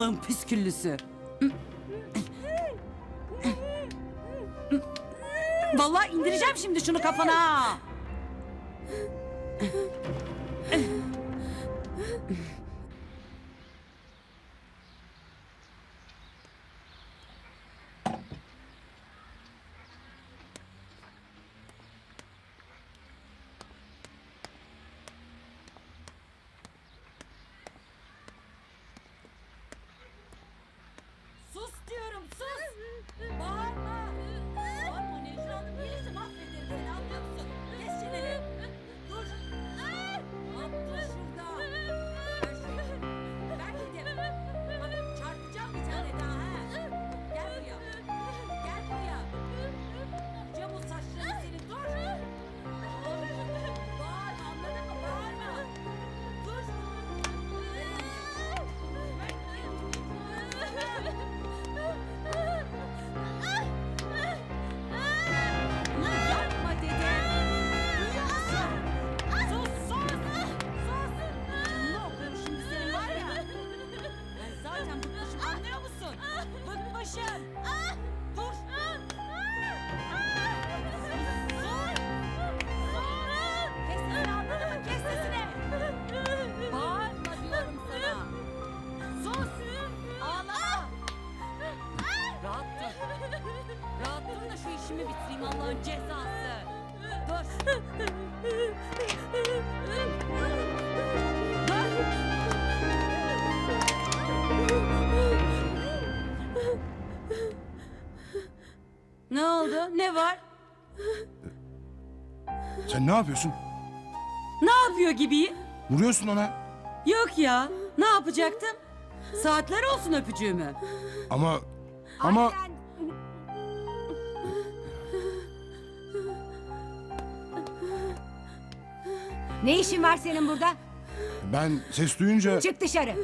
Allah'ın püsküllüsü. Vallahi indireceğim şimdi şunu kafana. İşimi bitireyim Allah'ın cezası. Dur. Ne oldu? Ne var? Sen ne yapıyorsun? Ne yapıyor gibi? Vuruyorsun ona. Yok ya. Ne yapacaktım? Saatler olsun öpücüğümü. Ama ama Ne işin var senin burada? ben ses duyunca Çık dışarı.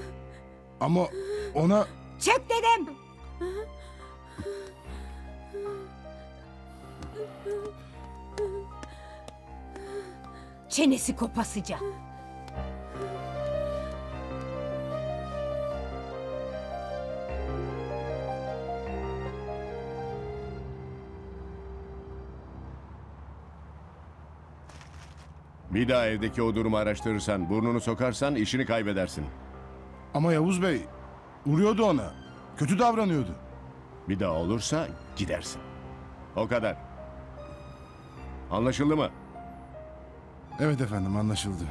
ama ona Çık dedim. Çenesi kopasıca. Bir daha evdeki o durumu araştırırsan, burnunu sokarsan işini kaybedersin. ama Yavuz Bey vuruyordu ona. Kötü davranıyordu. Bir daha olursa gidersin. O kadar. Anlaşıldı mı? Evet efendim anlaşıldı.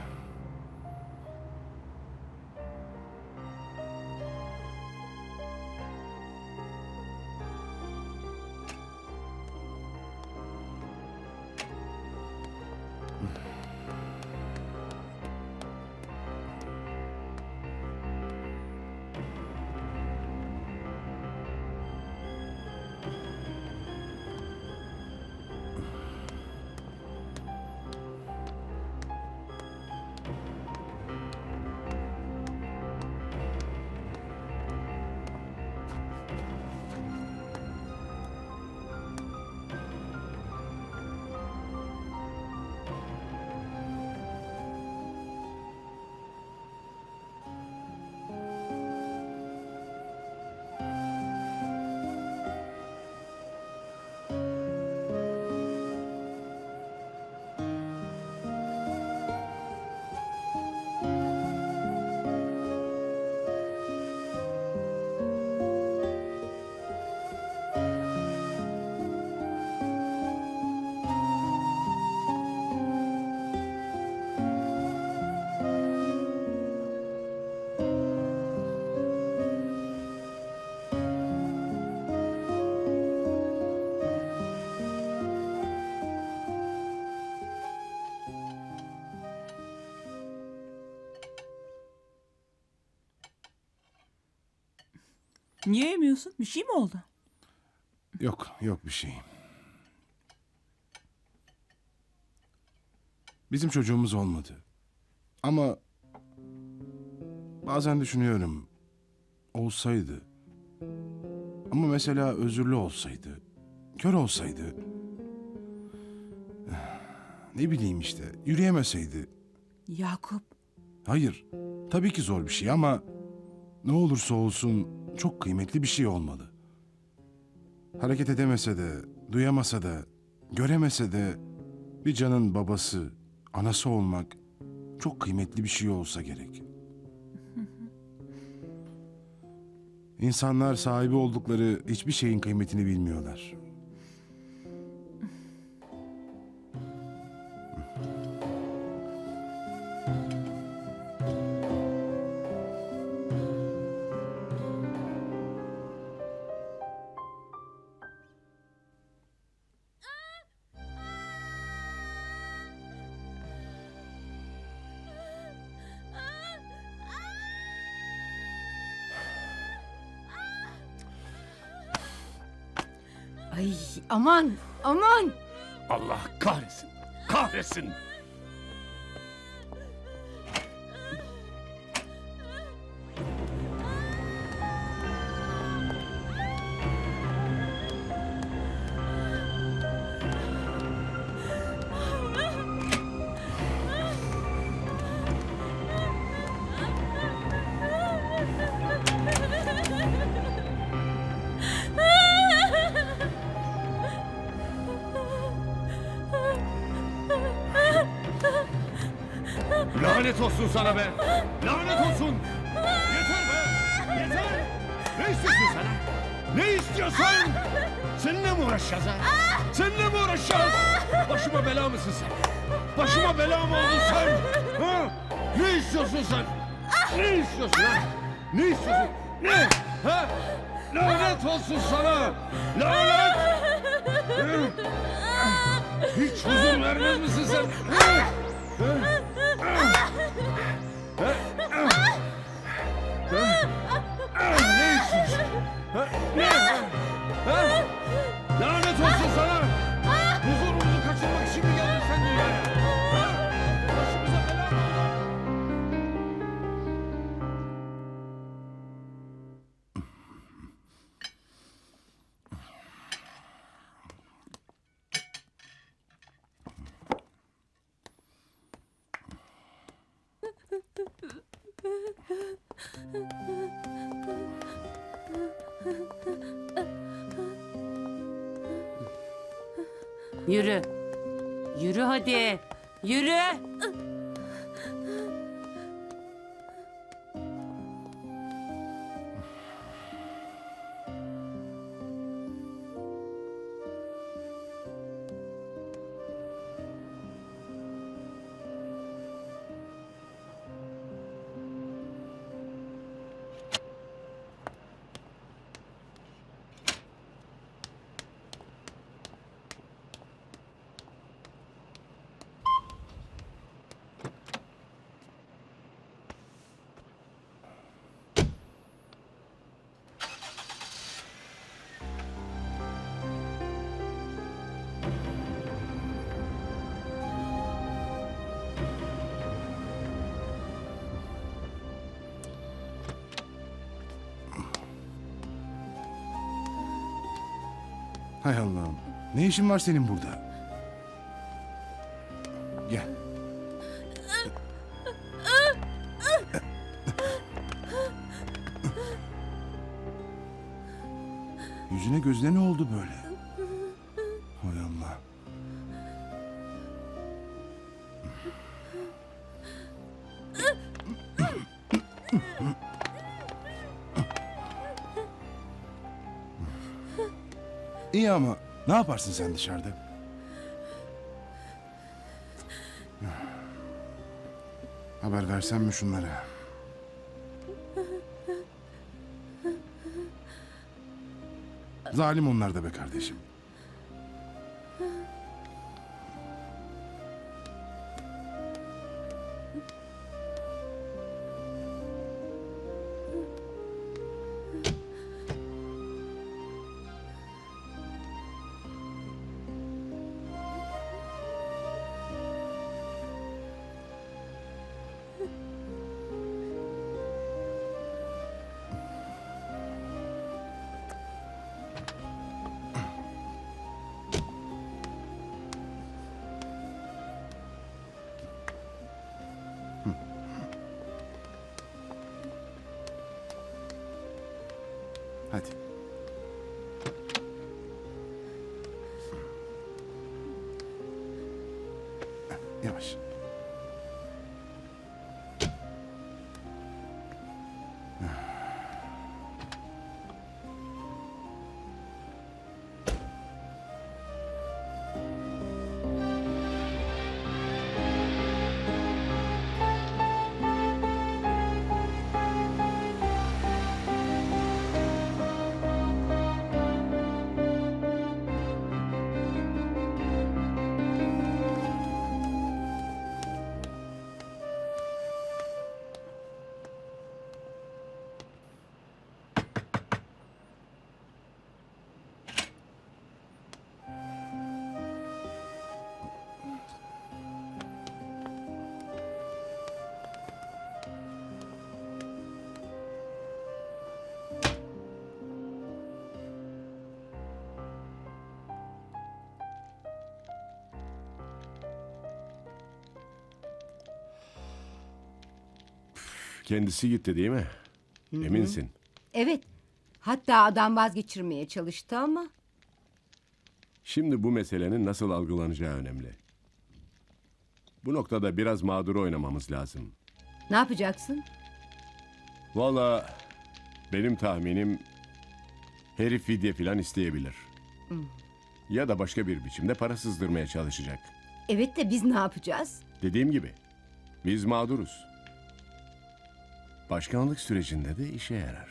Niye yemiyorsun? Bir şey mi oldu? Yok yok bir şey. Bizim çocuğumuz olmadı. Ama bazen düşünüyorum. Olsaydı. Ama mesela özürlü olsaydı. Kör olsaydı. Ne bileyim işte yürüyemeseydi. Yakup, Hayır tabii ki zor bir şey ama ne olursa olsun çok kıymetli bir şey olmalı. Hareket edemese de, duyamasa da, göremese de bir canın babası, anası olmak çok kıymetli bir şey olsa gerek. İnsanlar sahibi oldukları hiçbir şeyin kıymetini bilmiyorlar. Ay aman aman. Allah kahretsin. Kahretsin. Lanet olsun sana be. Lanet olsun. Yeter be. Yeter. Ne istiyorsun sen? ha? Ne istiyorsun? Seninle mi uğraşacağız ha? Seninle mi uğraşacağız? Başıma bela mısın sen? Başıma bela mı oldun sen? Ha? Ne istiyorsun sen? Ne istiyorsun ha? Ne istiyorsun? Ne? Ha? Lanet olsun sana. Lanet. Hiç huzur vermez misin sen? Hı? Hı? Yürü. Yürü hadi. Yürü. Hay Allah'ım. Ne işin var senin burada? İyi ama ne yaparsın sen dışarıda? Haber versem mi şunlara? Zalim onlar da be kardeşim. Hadi. Kendisi gitti değil mi? Eminsin. Evet. Hatta adam vazgeçirmeye çalıştı ama Şimdi bu meselenin nasıl algılanacağı önemli. Bu noktada biraz mağdur oynamamız lazım. ne yapacaksın? Valla benim tahminim herif fidye filan isteyebilir. Ya da başka bir biçimde para sızdırmaya çalışacak. Evet de biz ne yapacağız? Dediğim gibi biz mağduruz. Başkanlık sürecinde de işe yarar.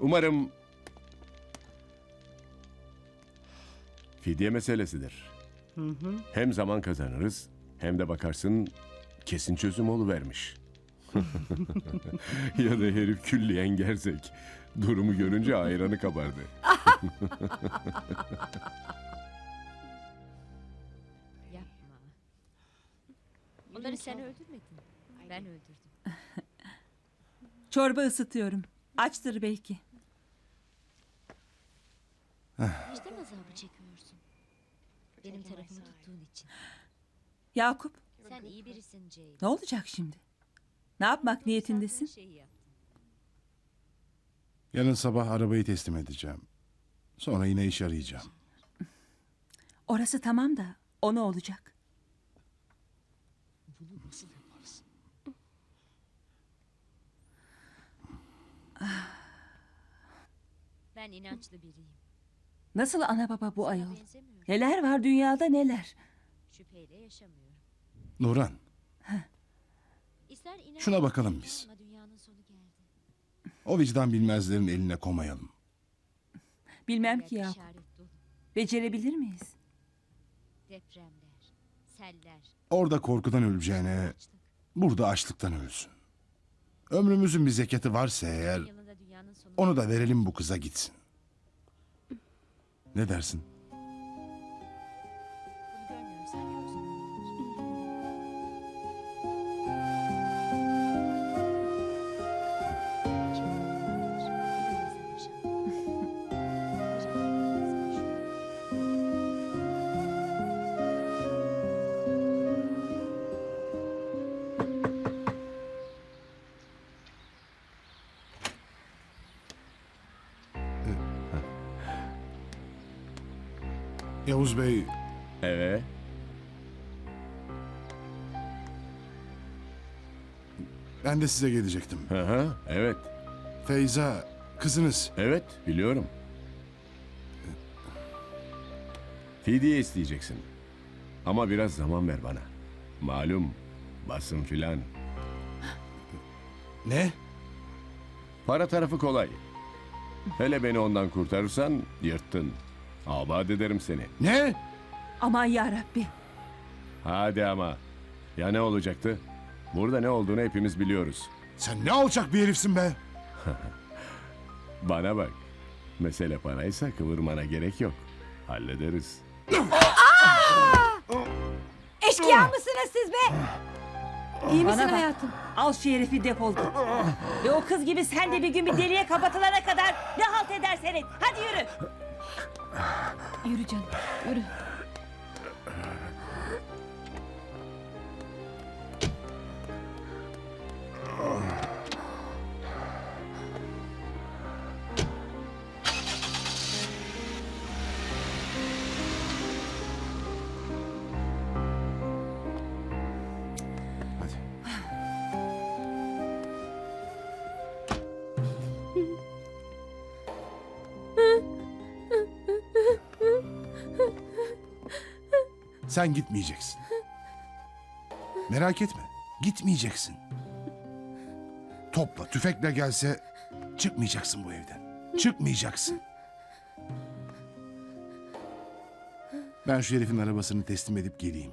Umarım fidye meselesidir. Hem zaman kazanırız hem de bakarsın kesin çözüm oluvermiş. ya da herif külliyen gerzek. Durumu görünce ayranı kabardı. Yapma. Onları sen öldürmedin. Ben öldürdüm. Çorba ısıtıyorum. Açtır belki. Vicdan azabı çekiyorsun. Benim tarafımı tuttuğun için. Yakup Sen iyi birisin Jane. ne olacak şimdi? Ne yapmak niyetindesin? Şeyi. Yarın sabah arabayı teslim edeceğim. Sonra yine iş arayacağım. Orası tamam da o ne olacak? Ben inançlı biriyim. Nasıl ana baba bu ayol? Benzemiyorum. Neler var dünyada neler? Şüpheyle yaşamıyorum. Nuran, İster inan, Şuna bakalım biz. inanma, dünyanın sonu geldi. o vicdan bilmezlerin eline komayalım. Bilmem ki yer Yakup. işaret dolu. Becerebilir miyiz? Depremler, seller, Orada korkudan öleceğine açlık. burada açlıktan ölsün. Ömrümüzün bir zekatı varsa eğer Yılında dünyanın sonu onu da verelim bu kıza gitsin. Ne dersin? Yavuz Bey, Evet. ben de size gelecektim. Hı hı. Evet. Feyza, kızınız. Evet, biliyorum. Fidye isteyeceksin. Ama biraz zaman ver bana. Malum, basın filan. Ne? Para tarafı kolay. Hele beni ondan kurtarırsan yırttın. Abad ederim seni. Ne? Aman ya Rabbi. Hadi ama. Ya ne olacaktı? Burada ne olduğunu hepimiz biliyoruz. Sen ne alçak bir herifsin be? Bana bak. Mesele paraysa kıvırmana gerek yok. Hallederiz. Eşkıya mısınız siz be? İyi misin Bana bak. hayatım? Al şu herifi defol git. Ve o kız gibi sen de bir gün bir deliye kapatılana kadar ne halt edersen et. Hadi yürü. Yürü canım, yürü. Sen gitmeyeceksin. Merak etme. Gitmeyeceksin. Topla, tüfekle gelse çıkmayacaksın bu evden. Çıkmayacaksın. Ben şu herifin arabasını teslim edip geleyim.